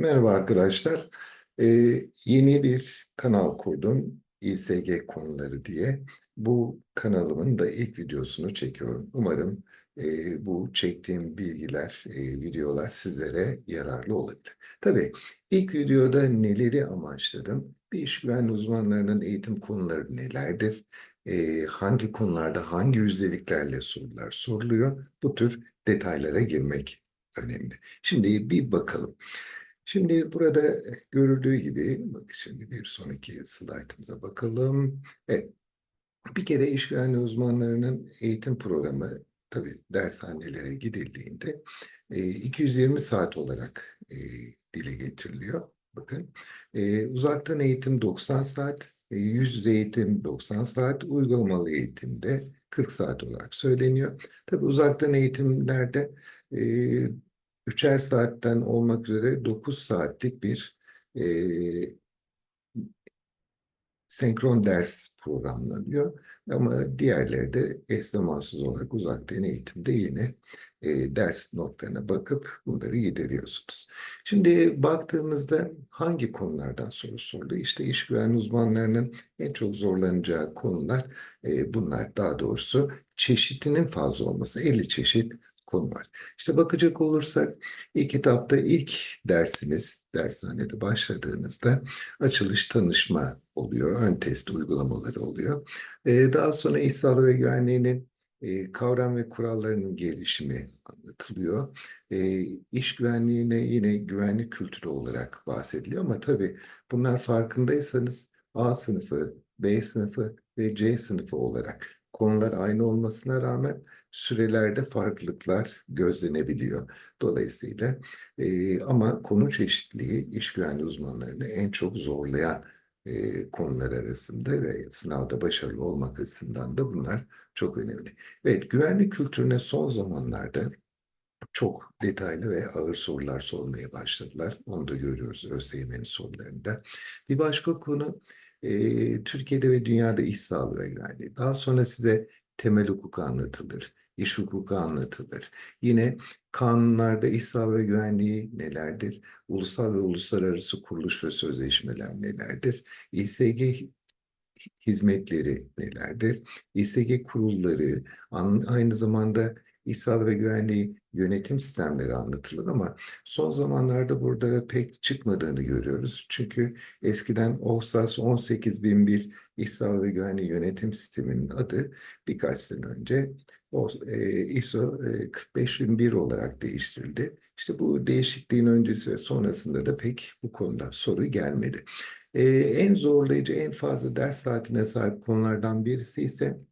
Merhaba arkadaşlar. Ee, yeni bir kanal kurdum. İSG konuları diye. Bu kanalımın da ilk videosunu çekiyorum. Umarım e, bu çektiğim bilgiler, e, videolar sizlere yararlı olabilir. Tabii ilk videoda neleri amaçladım? Bir iş güvenliği uzmanlarının eğitim konuları nelerdir? E, hangi konularda hangi yüzdeliklerle sorular soruluyor? Bu tür detaylara girmek önemli. Şimdi bir bakalım. Şimdi burada görüldüğü gibi, bak şimdi bir sonraki slaytımıza bakalım. Evet, bir kere iş güvenliği uzmanlarının eğitim programı tabii dershanelere gidildiğinde e, 220 saat olarak e, dile getiriliyor. Bakın e, uzaktan eğitim 90 saat, e, yüz yüze eğitim 90 saat, uygulamalı eğitimde 40 saat olarak söyleniyor. Tabii uzaktan eğitimlerde e, üçer saatten olmak üzere 9 saatlik bir e, senkron ders programlanıyor. Ama diğerleri de eş zamansız olarak uzaktan eğitimde yine e, ders notlarına bakıp bunları gideriyorsunuz. Şimdi baktığımızda hangi konulardan soru sordu? İşte iş güvenliği uzmanlarının en çok zorlanacağı konular e, bunlar daha doğrusu çeşitinin fazla olması. 50 çeşit konu var. İşte bakacak olursak ilk etapta ilk dersiniz dershanede başladığınızda açılış tanışma oluyor. Ön test uygulamaları oluyor. Ee, daha sonra iş sağlığı ve güvenliğinin e, kavram ve kurallarının gelişimi anlatılıyor. E, iş güvenliğine yine güvenlik kültürü olarak bahsediliyor ama tabii bunlar farkındaysanız A sınıfı, B sınıfı ve C sınıfı olarak konular aynı olmasına rağmen sürelerde farklılıklar gözlenebiliyor. Dolayısıyla e, ama konu çeşitliliği iş güvenliği uzmanlarını en çok zorlayan e, konular arasında ve sınavda başarılı olmak açısından da bunlar çok önemli. Evet, güvenlik kültürüne son zamanlarda çok detaylı ve ağır sorular sormaya başladılar. Onu da görüyoruz ÖSYM'nin sorularında. Bir başka konu e, Türkiye'de ve dünyada iş sağlığı güvenliği. Daha sonra size temel hukuk anlatılır, iş hukuku anlatılır. Yine kanunlarda iş sağlığı ve güvenliği nelerdir? Ulusal ve uluslararası kuruluş ve sözleşmeler nelerdir? İSG hizmetleri nelerdir? İSG kurulları, aynı zamanda Sağlığı ve güvenliği yönetim sistemleri anlatılır ama son zamanlarda burada pek çıkmadığını görüyoruz. Çünkü eskiden OHSAS 18001 İş sağlığı ve güvenliği yönetim sisteminin adı birkaç sene önce e, ISO e, 45001 olarak değiştirildi. İşte bu değişikliğin öncesi ve sonrasında da pek bu konuda soru gelmedi. E, en zorlayıcı, en fazla ders saatine sahip konulardan birisi ise e,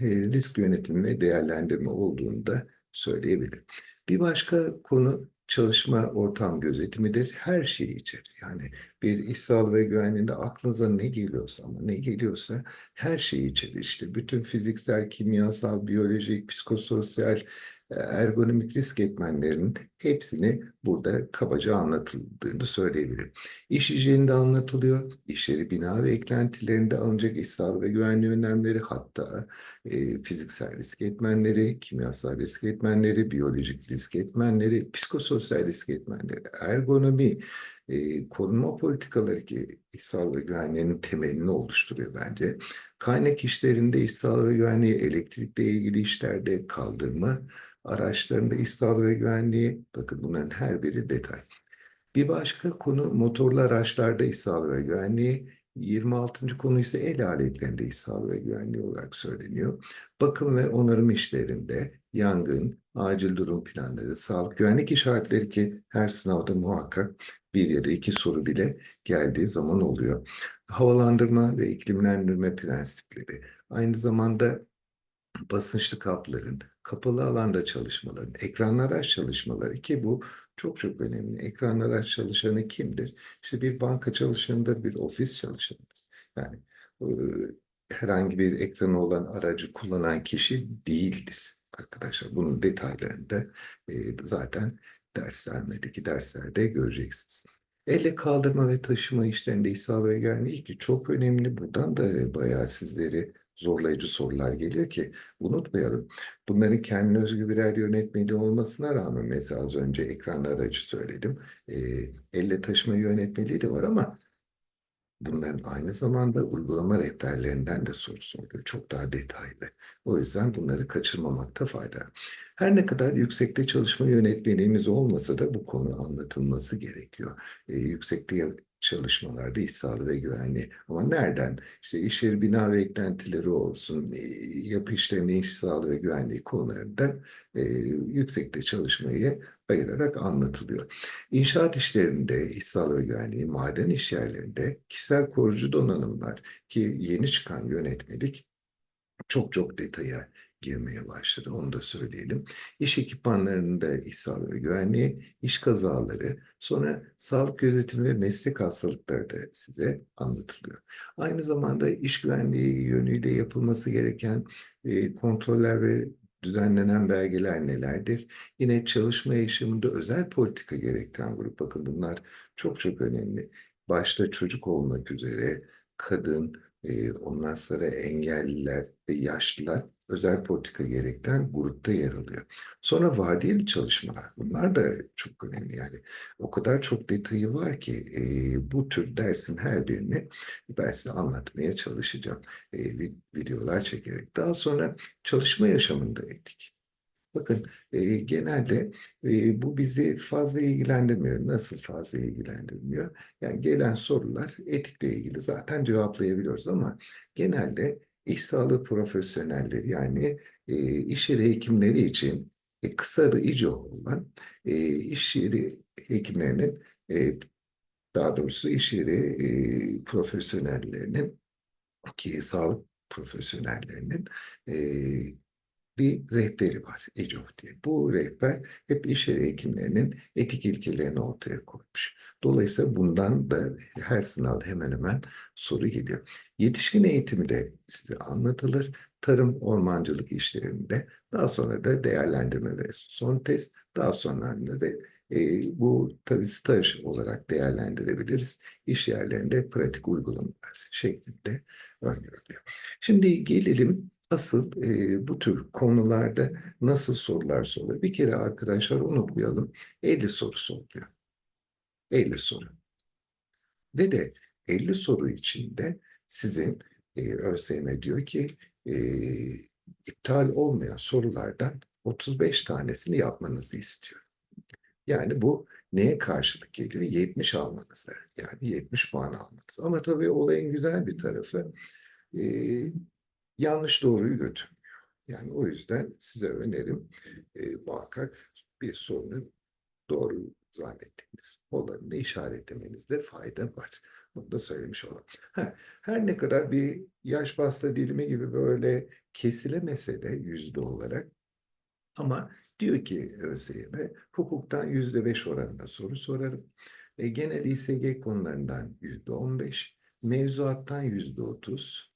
risk yönetimi ve değerlendirme olduğunu da söyleyebilirim. Bir başka konu çalışma ortam gözetimidir. Her şeyi içerir. Yani bir iş sağlığı ve güvenliğinde aklınıza ne geliyorsa ama ne geliyorsa her şeyi içerir. İşte bütün fiziksel, kimyasal, biyolojik, psikososyal, ergonomik risk etmenlerinin hepsini burada kabaca anlatıldığını söyleyebilirim. İş hijyeninde anlatılıyor, iş yeri bina ve eklentilerinde alınacak iş sağlığı ve güvenliği önlemleri hatta e, fiziksel risk etmenleri, kimyasal risk etmenleri, biyolojik risk etmenleri, psikososyal risk etmenleri, ergonomi, e, korunma politikaları ki sağlığı ve güvenliğinin temelini oluşturuyor bence. Kaynak işlerinde iş sağlığı ve güvenliği, elektrikle ilgili işlerde kaldırma, araçlarında sağlığı ve güvenliği, bakın bunların her biri detay. Bir başka konu motorlu araçlarda sağlığı ve güvenliği, 26. konu ise el aletlerinde sağlığı ve güvenliği olarak söyleniyor. Bakım ve onarım işlerinde yangın, acil durum planları, sağlık güvenlik işaretleri ki her sınavda muhakkak bir ya da iki soru bile geldiği zaman oluyor. Havalandırma ve iklimlendirme prensipleri, aynı zamanda basınçlı kapların, kapalı alanda çalışmaların, ekranlar aç çalışmaları ki bu çok çok önemli. Ekranlar aç çalışanı kimdir? İşte bir banka çalışanıdır, bir ofis çalışanıdır. Yani e, herhangi bir ekranı olan aracı kullanan kişi değildir arkadaşlar. Bunun detaylarını da e, zaten derslermedeki derslerde göreceksiniz. Elle kaldırma ve taşıma işlerinde İsa güvenliği ki çok önemli. Buradan da bayağı sizleri zorlayıcı sorular geliyor ki unutmayalım. Bunların kendine özgü birer yönetmeliği olmasına rağmen mesela az önce ekran aracı söyledim. E, elle taşıma yönetmeliği de var ama bunların aynı zamanda uygulama rehberlerinden de soru soruyor. Çok daha detaylı. O yüzden bunları kaçırmamakta fayda. Her ne kadar yüksekte çalışma yönetmeliğimiz olmasa da bu konu anlatılması gerekiyor. E, yüksekte çalışmalarda iş sağlığı ve güvenliği. Ama nereden? İşte iş yeri bina ve eklentileri olsun, e, yapı işlerinde iş sağlığı ve güvenliği konularında e, yüksekte çalışmayı ayırarak anlatılıyor. İnşaat işlerinde iş sağlığı ve güvenliği, maden iş yerlerinde kişisel koruyucu donanımlar ki yeni çıkan yönetmelik çok çok detaya girmeye başladı. Onu da söyleyelim. İş ekipmanlarında sağlığı ve güvenliği, iş kazaları, sonra sağlık gözetimi ve meslek hastalıkları da size anlatılıyor. Aynı zamanda iş güvenliği yönüyle yapılması gereken e, kontroller ve düzenlenen belgeler nelerdir? Yine çalışma yaşamında özel politika gerektiren grup. Bakın bunlar çok çok önemli. Başta çocuk olmak üzere kadın, e, ondan sonra engelliler yaşlılar özel politika gerektiren grupta yer alıyor. Sonra vadeli çalışmalar. Bunlar da çok önemli yani. O kadar çok detayı var ki e, bu tür dersin her birini ben size anlatmaya çalışacağım. E, videolar çekerek. Daha sonra çalışma yaşamında etik. Bakın e, genelde e, bu bizi fazla ilgilendirmiyor. Nasıl fazla ilgilendirmiyor? Yani gelen sorular etikle ilgili zaten cevaplayabiliyoruz ama genelde iş sağlığı profesyonelleri yani e, iş yeri hekimleri için e, kısa adı İCO olan e, iş yeri hekimlerinin e, daha doğrusu iş yeri e, profesyonellerinin ki sağlık profesyonellerinin e, bir rehberi var ECOF diye. Bu rehber hep iş yeri hekimlerinin etik ilkelerini ortaya koymuş. Dolayısıyla bundan da her sınavda hemen hemen soru geliyor. Yetişkin eğitimi de size anlatılır. Tarım, ormancılık işlerinde daha sonra da değerlendirme ve son test daha sonra da e, bu tabii staj olarak değerlendirebiliriz. İş yerlerinde pratik uygulamalar şeklinde öngörülüyor. Şimdi gelelim asıl e, bu tür konularda nasıl sorular soruluyor? Bir kere arkadaşlar unutmayalım 50 soru soruluyor. 50 soru. Ve de 50 soru içinde sizin e, ÖSYM diyor ki e, iptal olmayan sorulardan 35 tanesini yapmanızı istiyor. Yani bu neye karşılık geliyor? 70 almanıza. Yani 70 puan almanız. Ama tabii olayın güzel bir tarafı e, yanlış doğruyu götürmüyor. Yani o yüzden size önerim e, muhakkak bir sorunun doğru zannettiğiniz olanını işaretlemenizde fayda var. Bunu da söylemiş olalım. Ha, her ne kadar bir yaş pasta dilimi gibi böyle kesilemese de yüzde olarak ama diyor ki ÖSYM hukuktan yüzde beş oranında soru sorarım. E, genel İSG konularından yüzde on beş, mevzuattan yüzde otuz,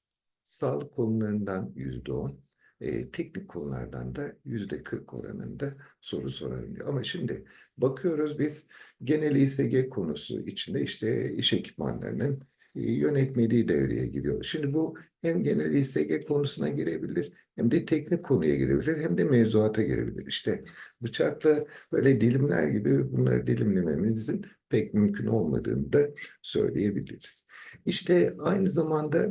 sağlık konularından yüzde on, e, teknik konulardan da yüzde 40 oranında soru sorarım diyor. Ama şimdi bakıyoruz biz genel İSG konusu içinde işte iş ekipmanlarının yönetmeliği devreye giriyor. Şimdi bu hem genel İSG konusuna girebilir hem de teknik konuya girebilir hem de mevzuata girebilir. İşte bıçakla böyle dilimler gibi bunları dilimlememizin pek mümkün olmadığını da söyleyebiliriz. İşte aynı zamanda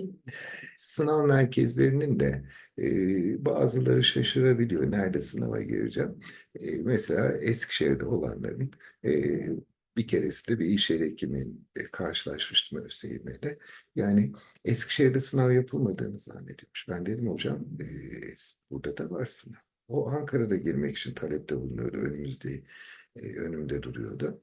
sınav merkezlerinin de e, bazıları şaşırabiliyor. Nerede sınava gireceğim? E, mesela Eskişehir'de olanların e, bir keresinde bir iş yeri hekimiyle karşılaşmıştım ÖSYM'de. Yani Eskişehir'de sınav yapılmadığını zannediyormuş. Ben dedim hocam e, burada da var sınav. O Ankara'da girmek için talepte bulunuyordu. Önümüzde, e, önümde duruyordu.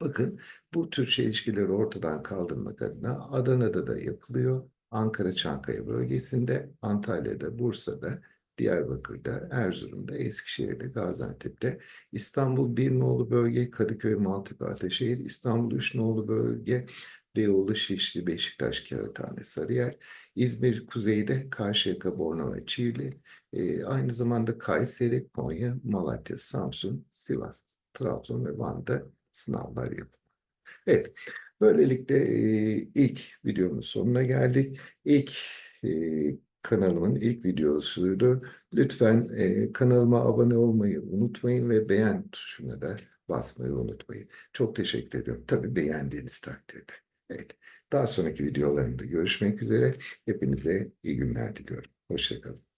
Bakın bu tür çelişkileri ortadan kaldırmak adına Adana'da da yapılıyor. Ankara Çankaya bölgesinde, Antalya'da, Bursa'da, Diyarbakır'da, Erzurum'da, Eskişehir'de, Gaziantep'te, İstanbul bir nolu bölge, Kadıköy, Maltepe, Ataşehir, İstanbul üç nolu bölge, Beyoğlu, Şişli, Beşiktaş, Kağıthane, Sarıyer, İzmir kuzeyde, Karşıyaka, Bornova, Çiğli, e, aynı zamanda Kayseri, Konya, Malatya, Samsun, Sivas, Trabzon ve Van'da sınavlar yapılıyor. Evet, böylelikle e, ilk videomun sonuna geldik. İlk e, kanalımın ilk videosuydu. Lütfen e, kanalıma abone olmayı unutmayın ve beğen tuşuna da basmayı unutmayın. Çok teşekkür ediyorum. Tabii beğendiğiniz takdirde. Evet. Daha sonraki videolarımda görüşmek üzere. Hepinize iyi günler diliyorum. Hoşçakalın.